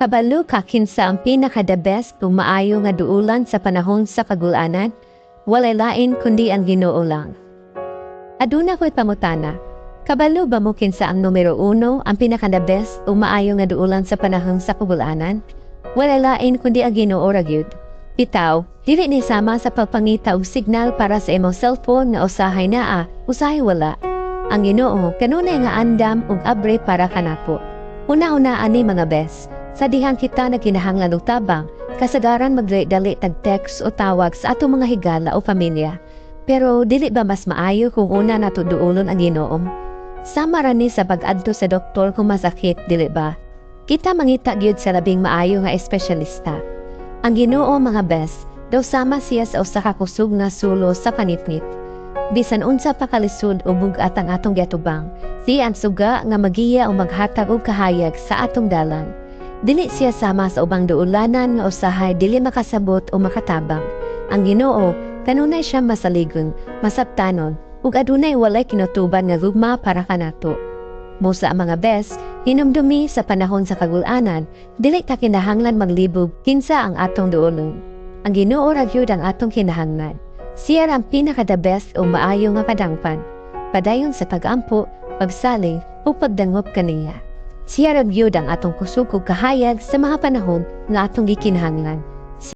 Kabalo ka kinsa ang pinaka the best kung maayo nga duulan sa panahon sa kagulanan, walay lain kundi ang Ginoo lang. Aduna ko'y pamutana, kabalo ba mo kinsa ang numero uno, ang pinaka the best kung maayo nga duulan sa panahon sa kagulanan? Walay lain kundi ang Ginoo ra gyud. Bitaw, dili ni sama sa pagpangita og signal para sa imong cellphone nga usahay naa, usahay wala. Ang Ginoo kanunay nga andam ug abre para kanako. Una-una ani mga bes, sa dihang kita na kinahanglan og tabang, kasagaran magdali tag text o tawag sa ato mga higala o pamilya. Pero dili ba mas maayo kung una nato duulon ang Ginoo? Sama ra sa pag-adto sa doktor kung masakit, dili ba? Kita mangita gyud sa labing maayo nga espesyalista. Ang Ginoo mga bes, daw sama siya sa usa ka kusog nga sulo sa panitnit. Bisan unsa pa kalisod o bugat ang atong giatubang, siya ang suga nga magiya o maghatag og kahayag sa atong dalan. Dili siya sama sa ubang duulanan nga usahay dili makasabot o makatabang. Ang Ginoo kanunay siya masaligon, masabtanon, ug adunay walay kinutuban nga gugma para kanato. Musa ang mga bes, hinumdumi sa panahon sa kagulanan, dili ta kinahanglan maglibog kinsa ang atong duolon. Ang Ginoo ra gyud ang atong kinahanglan. Siya ang pinaka the best o maayo nga padangpan. Padayon sa pagampo, pagsaling, o pagdangop kaniya. Siya ra gyud ang atong kusog ug kahayag sa mga panahon nga atong gikinahanglan.